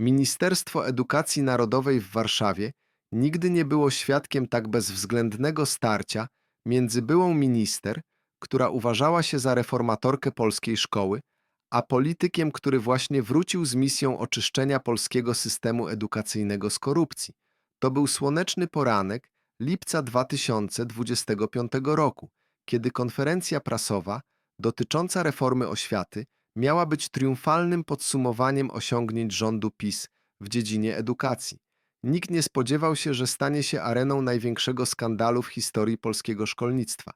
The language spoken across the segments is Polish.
Ministerstwo Edukacji Narodowej w Warszawie nigdy nie było świadkiem tak bezwzględnego starcia między byłą minister, która uważała się za reformatorkę polskiej szkoły, a politykiem, który właśnie wrócił z misją oczyszczenia polskiego systemu edukacyjnego z korupcji. To był słoneczny poranek lipca 2025 roku, kiedy konferencja prasowa dotycząca reformy oświaty miała być triumfalnym podsumowaniem osiągnięć rządu PiS w dziedzinie edukacji. Nikt nie spodziewał się, że stanie się areną największego skandalu w historii polskiego szkolnictwa.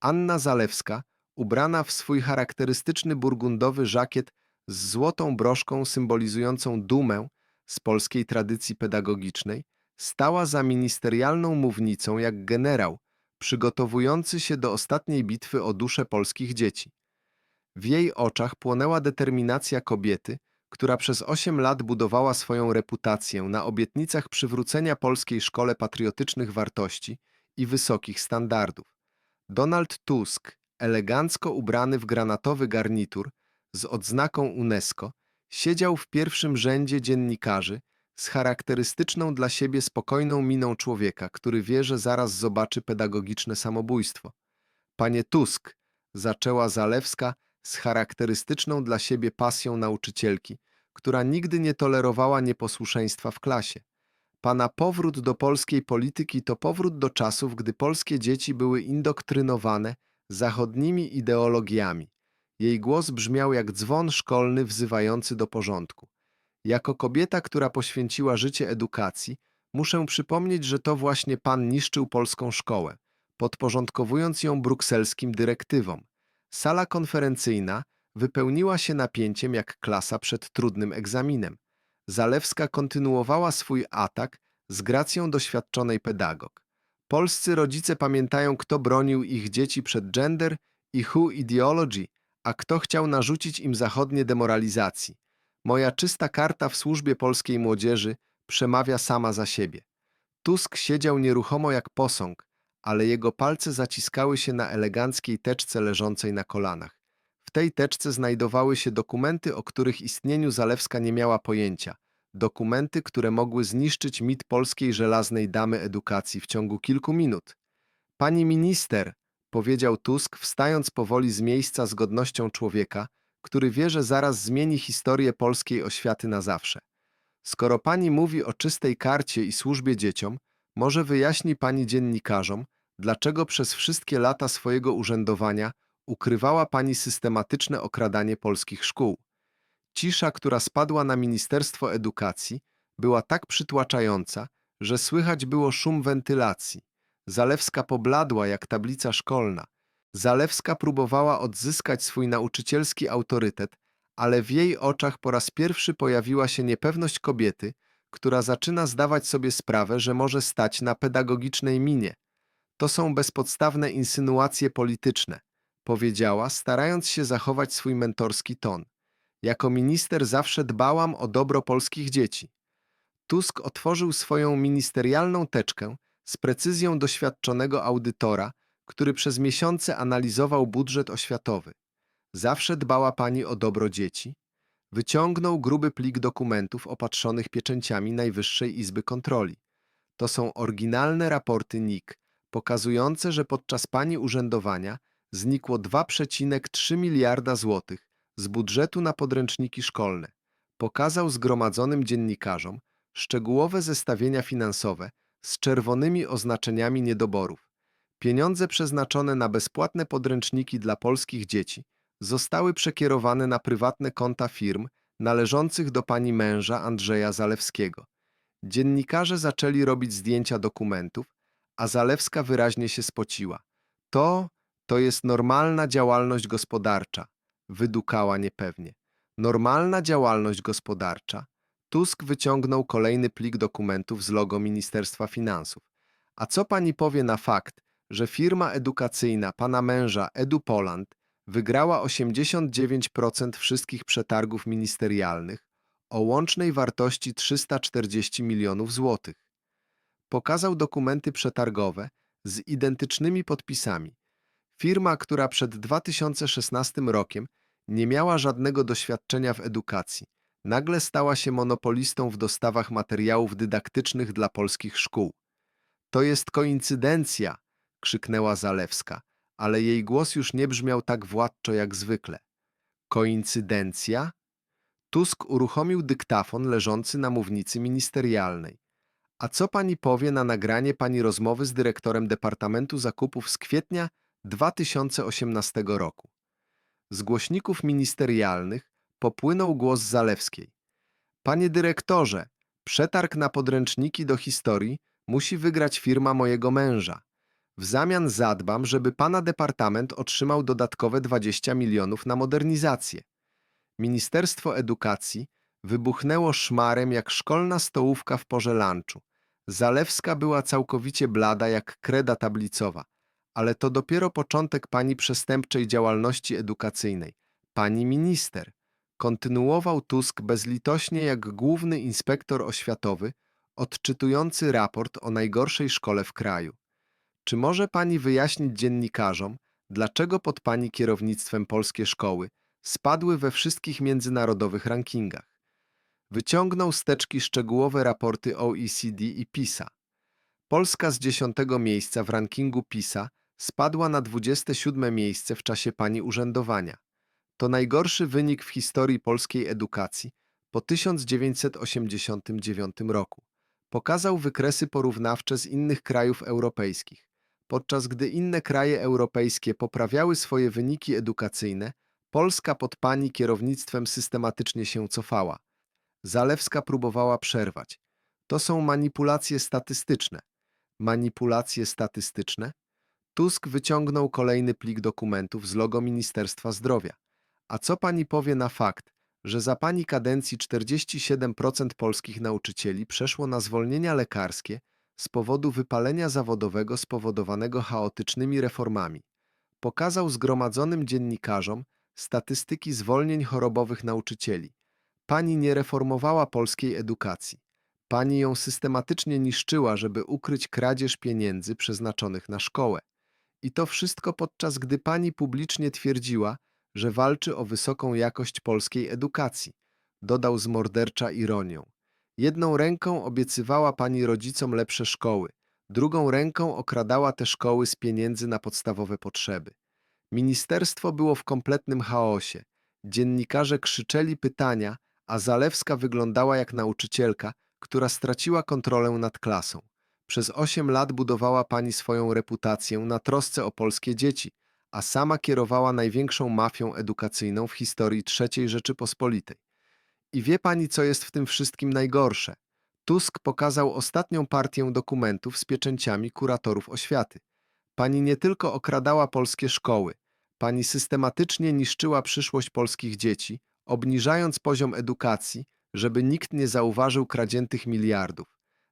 Anna Zalewska, ubrana w swój charakterystyczny burgundowy żakiet z złotą broszką symbolizującą dumę z polskiej tradycji pedagogicznej, stała za ministerialną mównicą jak generał, przygotowujący się do ostatniej bitwy o duszę polskich dzieci. W jej oczach płonęła determinacja kobiety, która przez osiem lat budowała swoją reputację na obietnicach przywrócenia polskiej szkole patriotycznych wartości i wysokich standardów. Donald Tusk, elegancko ubrany w granatowy garnitur z odznaką UNESCO, siedział w pierwszym rzędzie dziennikarzy z charakterystyczną dla siebie spokojną miną człowieka, który wie, że zaraz zobaczy pedagogiczne samobójstwo. Panie Tusk, zaczęła Zalewska z charakterystyczną dla siebie pasją nauczycielki, która nigdy nie tolerowała nieposłuszeństwa w klasie. Pana powrót do polskiej polityki to powrót do czasów, gdy polskie dzieci były indoktrynowane zachodnimi ideologiami. Jej głos brzmiał jak dzwon szkolny wzywający do porządku. Jako kobieta, która poświęciła życie edukacji, muszę przypomnieć, że to właśnie pan niszczył polską szkołę, podporządkowując ją brukselskim dyrektywom. Sala konferencyjna wypełniła się napięciem jak klasa przed trudnym egzaminem. Zalewska kontynuowała swój atak z gracją doświadczonej pedagog. Polscy rodzice pamiętają, kto bronił ich dzieci przed gender i who ideology, a kto chciał narzucić im zachodnie demoralizacji. Moja czysta karta w służbie polskiej młodzieży przemawia sama za siebie. Tusk siedział nieruchomo jak posąg, ale jego palce zaciskały się na eleganckiej teczce leżącej na kolanach. W tej teczce znajdowały się dokumenty, o których istnieniu Zalewska nie miała pojęcia. Dokumenty, które mogły zniszczyć mit polskiej żelaznej damy edukacji w ciągu kilku minut. Pani minister, powiedział Tusk, wstając powoli z miejsca z godnością człowieka, który wie, że zaraz zmieni historię polskiej oświaty na zawsze. Skoro pani mówi o czystej karcie i służbie dzieciom, może wyjaśni pani dziennikarzom, dlaczego przez wszystkie lata swojego urzędowania ukrywała pani systematyczne okradanie polskich szkół. Cisza, która spadła na Ministerstwo Edukacji, była tak przytłaczająca, że słychać było szum wentylacji. Zalewska pobladła jak tablica szkolna. Zalewska próbowała odzyskać swój nauczycielski autorytet, ale w jej oczach po raz pierwszy pojawiła się niepewność kobiety, która zaczyna zdawać sobie sprawę, że może stać na pedagogicznej minie. To są bezpodstawne insynuacje polityczne, powiedziała, starając się zachować swój mentorski ton. Jako minister zawsze dbałam o dobro polskich dzieci. Tusk otworzył swoją ministerialną teczkę z precyzją doświadczonego audytora, który przez miesiące analizował budżet oświatowy. Zawsze dbała pani o dobro dzieci? Wyciągnął gruby plik dokumentów opatrzonych pieczęciami Najwyższej Izby Kontroli. To są oryginalne raporty NIK, pokazujące, że podczas pani urzędowania znikło 2,3 miliarda złotych z budżetu na podręczniki szkolne. Pokazał zgromadzonym dziennikarzom szczegółowe zestawienia finansowe z czerwonymi oznaczeniami niedoborów. Pieniądze przeznaczone na bezpłatne podręczniki dla polskich dzieci zostały przekierowane na prywatne konta firm należących do pani męża Andrzeja Zalewskiego. Dziennikarze zaczęli robić zdjęcia dokumentów, a Zalewska wyraźnie się spociła. To, to jest normalna działalność gospodarcza, wydukała niepewnie. Normalna działalność gospodarcza. Tusk wyciągnął kolejny plik dokumentów z logo Ministerstwa Finansów. A co pani powie na fakt, że firma edukacyjna pana męża EduPoland wygrała 89% wszystkich przetargów ministerialnych o łącznej wartości 340 milionów złotych? Pokazał dokumenty przetargowe z identycznymi podpisami. Firma, która przed 2016 rokiem nie miała żadnego doświadczenia w edukacji, nagle stała się monopolistą w dostawach materiałów dydaktycznych dla polskich szkół. To jest koincydencja, krzyknęła Zalewska, ale jej głos już nie brzmiał tak władczo jak zwykle. Koincydencja? Tusk uruchomił dyktafon leżący na mównicy ministerialnej. A co pani powie na nagranie pani rozmowy z dyrektorem Departamentu Zakupów z kwietnia 2018 roku? Z głośników ministerialnych popłynął głos Zalewskiej. Panie dyrektorze, przetarg na podręczniki do historii musi wygrać firma mojego męża. W zamian zadbam, żeby pana departament otrzymał dodatkowe 20 milionów na modernizację. Ministerstwo Edukacji wybuchnęło szmarem jak szkolna stołówka w porze lunchu. Zalewska była całkowicie blada jak kreda tablicowa, ale to dopiero początek pani przestępczej działalności edukacyjnej. Pani minister, kontynuował Tusk bezlitośnie jak główny inspektor oświatowy, odczytujący raport o najgorszej szkole w kraju. Czy może pani wyjaśnić dziennikarzom, dlaczego pod pani kierownictwem polskie szkoły spadły we wszystkich międzynarodowych rankingach? Wyciągnął z teczki szczegółowe raporty OECD i PISA. Polska z 10 miejsca w rankingu PISA spadła na 27 miejsce w czasie pani urzędowania. To najgorszy wynik w historii polskiej edukacji po 1989 roku. Pokazał wykresy porównawcze z innych krajów europejskich. Podczas gdy inne kraje europejskie poprawiały swoje wyniki edukacyjne, Polska pod pani kierownictwem systematycznie się cofała. Zalewska próbowała przerwać. To są manipulacje statystyczne. Manipulacje statystyczne? Tusk wyciągnął kolejny plik dokumentów z logo Ministerstwa Zdrowia. A co pani powie na fakt, że za pani kadencji 47% polskich nauczycieli przeszło na zwolnienia lekarskie z powodu wypalenia zawodowego spowodowanego chaotycznymi reformami? Pokazał zgromadzonym dziennikarzom statystyki zwolnień chorobowych nauczycieli. Pani nie reformowała polskiej edukacji. Pani ją systematycznie niszczyła, żeby ukryć kradzież pieniędzy przeznaczonych na szkołę. I to wszystko podczas gdy pani publicznie twierdziła, że walczy o wysoką jakość polskiej edukacji, dodał z mordercza ironią. Jedną ręką obiecywała pani rodzicom lepsze szkoły, drugą ręką okradała te szkoły z pieniędzy na podstawowe potrzeby. Ministerstwo było w kompletnym chaosie. Dziennikarze krzyczeli pytania, a Zalewska wyglądała jak nauczycielka, która straciła kontrolę nad klasą. Przez osiem lat budowała pani swoją reputację na trosce o polskie dzieci, a sama kierowała największą mafią edukacyjną w historii III Rzeczypospolitej. I wie pani, co jest w tym wszystkim najgorsze? Tusk pokazał ostatnią partię dokumentów z pieczęciami kuratorów oświaty. Pani nie tylko okradała polskie szkoły, pani systematycznie niszczyła przyszłość polskich dzieci, obniżając poziom edukacji, żeby nikt nie zauważył kradziętych miliardów.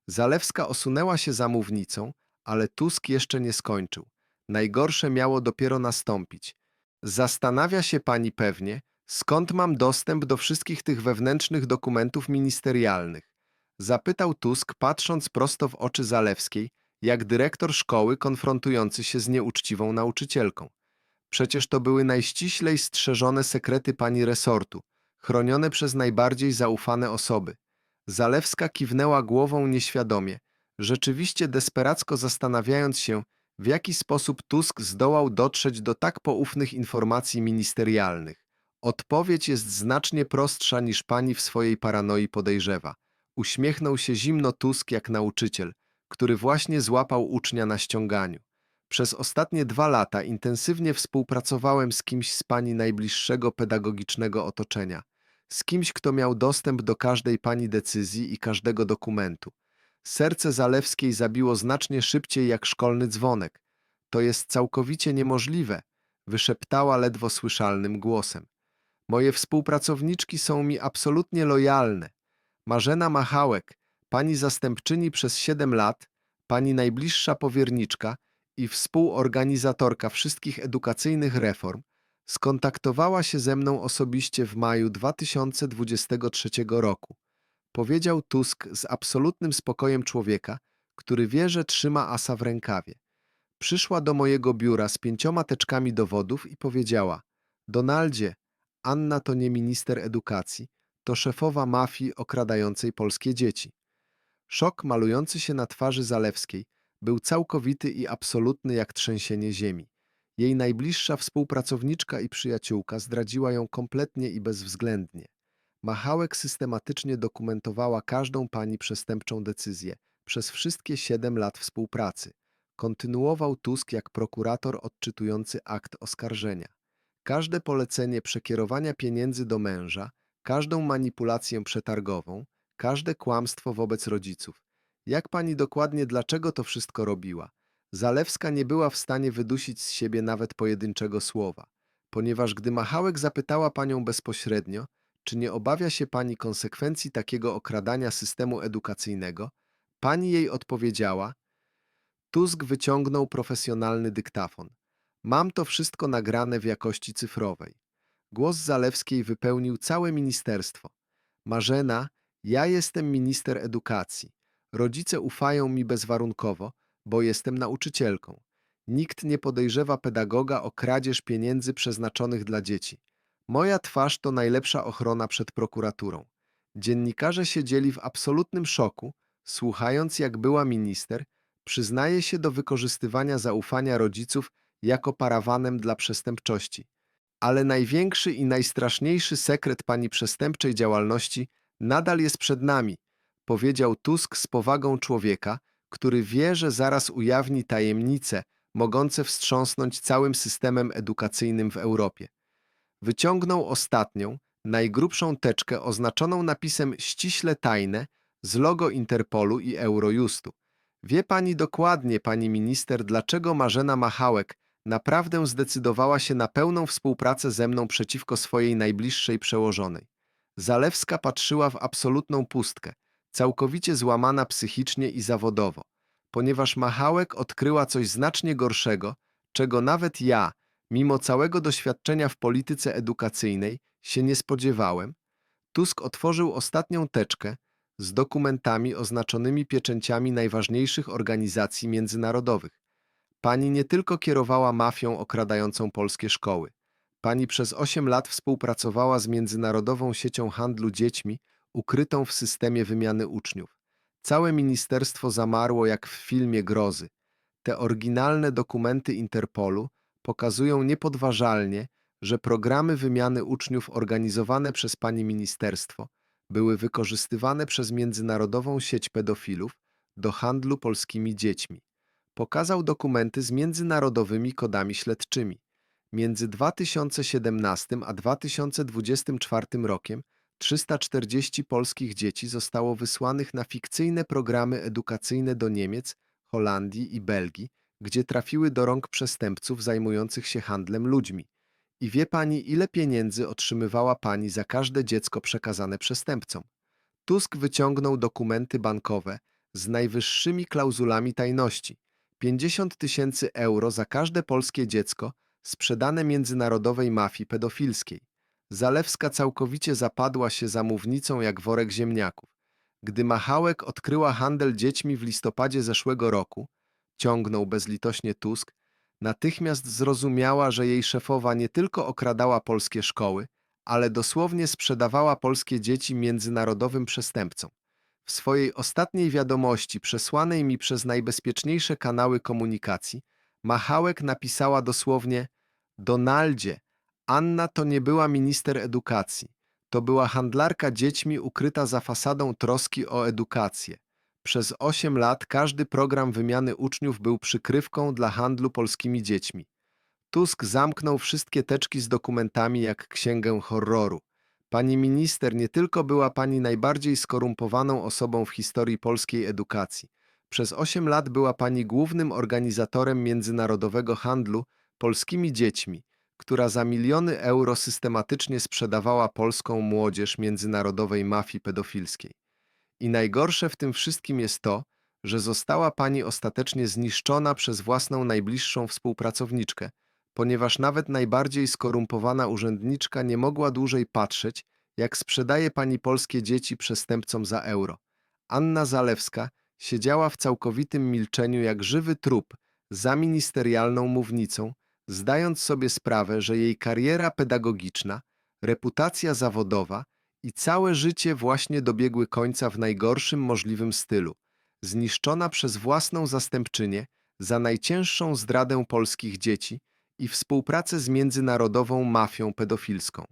Zalewska osunęła się za mównicą, ale Tusk jeszcze nie skończył. Najgorsze miało dopiero nastąpić. Zastanawia się pani pewnie, skąd mam dostęp do wszystkich tych wewnętrznych dokumentów ministerialnych. Zapytał Tusk, patrząc prosto w oczy Zalewskiej, jak dyrektor szkoły konfrontujący się z nieuczciwą nauczycielką. Przecież to były najściślej strzeżone sekrety pani resortu, chronione przez najbardziej zaufane osoby. Zalewska kiwnęła głową nieświadomie, rzeczywiście desperacko zastanawiając się, w jaki sposób Tusk zdołał dotrzeć do tak poufnych informacji ministerialnych. Odpowiedź jest znacznie prostsza niż pani w swojej paranoi podejrzewa. Uśmiechnął się zimno Tusk jak nauczyciel, który właśnie złapał ucznia na ściąganiu. Przez ostatnie dwa lata intensywnie współpracowałem z kimś z pani najbliższego pedagogicznego otoczenia, z kimś, kto miał dostęp do każdej pani decyzji i każdego dokumentu. Serce Zalewskiej zabiło znacznie szybciej jak szkolny dzwonek. To jest całkowicie niemożliwe, wyszeptała ledwo słyszalnym głosem. Moje współpracowniczki są mi absolutnie lojalne. Marzena Machałek, pani zastępczyni przez siedem lat, pani najbliższa powierniczka i współorganizatorka wszystkich edukacyjnych reform, skontaktowała się ze mną osobiście w maju 2023 roku powiedział Tusk z absolutnym spokojem człowieka, który wie, że trzyma asa w rękawie. Przyszła do mojego biura z pięcioma teczkami dowodów i powiedziała: Donaldzie, Anna to nie minister edukacji, to szefowa mafii okradającej polskie dzieci. Szok malujący się na twarzy Zalewskiej był całkowity i absolutny jak trzęsienie ziemi. Jej najbliższa współpracowniczka i przyjaciółka zdradziła ją kompletnie i bezwzględnie. Machałek systematycznie dokumentowała każdą pani przestępczą decyzję przez wszystkie siedem lat współpracy. Kontynuował Tusk jak prokurator odczytujący akt oskarżenia. Każde polecenie przekierowania pieniędzy do męża, każdą manipulację przetargową, każde kłamstwo wobec rodziców. Jak pani dokładnie dlaczego to wszystko robiła? Zalewska nie była w stanie wydusić z siebie nawet pojedynczego słowa, ponieważ gdy Machałek zapytała panią bezpośrednio, czy nie obawia się pani konsekwencji takiego okradania systemu edukacyjnego, pani jej odpowiedziała. Tusk wyciągnął profesjonalny dyktafon. Mam to wszystko nagrane w jakości cyfrowej. Głos Zalewskiej wypełnił całe ministerstwo. Marzena, ja jestem minister edukacji. Rodzice ufają mi bezwarunkowo, bo jestem nauczycielką. Nikt nie podejrzewa pedagoga o kradzież pieniędzy przeznaczonych dla dzieci. Moja twarz to najlepsza ochrona przed prokuraturą. Dziennikarze siedzieli w absolutnym szoku, słuchając jak była minister, przyznaje się do wykorzystywania zaufania rodziców jako parawanem dla przestępczości. Ale największy i najstraszniejszy sekret pani przestępczej działalności nadal jest przed nami, powiedział Tusk z powagą człowieka, który wie, że zaraz ujawni tajemnice mogące wstrząsnąć całym systemem edukacyjnym w Europie. Wyciągnął ostatnią, najgrubszą teczkę oznaczoną napisem ściśle tajne z logo Interpolu i Eurojustu. Wie pani dokładnie, pani minister, dlaczego Marzena Machałek naprawdę zdecydowała się na pełną współpracę ze mną przeciwko swojej najbliższej przełożonej. Zalewska patrzyła w absolutną pustkę, całkowicie złamana psychicznie i zawodowo, ponieważ Machałek odkryła coś znacznie gorszego, czego nawet ja, mimo całego doświadczenia w polityce edukacyjnej, się nie spodziewałem. Tusk otworzył ostatnią teczkę z dokumentami oznaczonymi pieczęciami najważniejszych organizacji międzynarodowych. Pani nie tylko kierowała mafią okradającą polskie szkoły. Pani przez 8 lat współpracowała z międzynarodową siecią handlu dziećmi, ukrytą w systemie wymiany uczniów. Całe ministerstwo zamarło jak w filmie grozy. Te oryginalne dokumenty Interpolu pokazują niepodważalnie, że programy wymiany uczniów organizowane przez pani ministerstwo były wykorzystywane przez międzynarodową sieć pedofilów do handlu polskimi dziećmi pokazał dokumenty z międzynarodowymi kodami śledczymi. Między 2017 a 2024 rokiem 340 polskich dzieci zostało wysłanych na fikcyjne programy edukacyjne do Niemiec, Holandii i Belgii, gdzie trafiły do rąk przestępców zajmujących się handlem ludźmi. I wie pani, ile pieniędzy otrzymywała pani za każde dziecko przekazane przestępcom? Tusk wyciągnął dokumenty bankowe z najwyższymi klauzulami tajności. 50 tysięcy euro za każde polskie dziecko sprzedane międzynarodowej mafii pedofilskiej. Zalewska całkowicie zapadła się za mównicą jak worek ziemniaków. Gdy Machałek odkryła handel dziećmi w listopadzie zeszłego roku, ciągnął bezlitośnie Tusk, natychmiast zrozumiała, że jej szefowa nie tylko okradała polskie szkoły, ale dosłownie sprzedawała polskie dzieci międzynarodowym przestępcom. W swojej ostatniej wiadomości, przesłanej mi przez najbezpieczniejsze kanały komunikacji, Machałek napisała dosłownie: Donaldzie, Anna to nie była minister edukacji. To była handlarka dziećmi ukryta za fasadą troski o edukację. Przez osiem lat każdy program wymiany uczniów był przykrywką dla handlu polskimi dziećmi. Tusk zamknął wszystkie teczki z dokumentami jak księgę horroru. Pani minister nie tylko była pani najbardziej skorumpowaną osobą w historii polskiej edukacji. Przez osiem lat była pani głównym organizatorem międzynarodowego handlu polskimi dziećmi, która za miliony euro systematycznie sprzedawała polską młodzież międzynarodowej mafii pedofilskiej. I najgorsze w tym wszystkim jest to, że została pani ostatecznie zniszczona przez własną najbliższą współpracowniczkę, ponieważ nawet najbardziej skorumpowana urzędniczka nie mogła dłużej patrzeć, jak sprzedaje pani polskie dzieci przestępcom za euro. Anna Zalewska siedziała w całkowitym milczeniu jak żywy trup za ministerialną mównicą, zdając sobie sprawę, że jej kariera pedagogiczna, reputacja zawodowa i całe życie właśnie dobiegły końca w najgorszym możliwym stylu. Zniszczona przez własną zastępczynię za najcięższą zdradę polskich dzieci i współpracę z międzynarodową mafią pedofilską.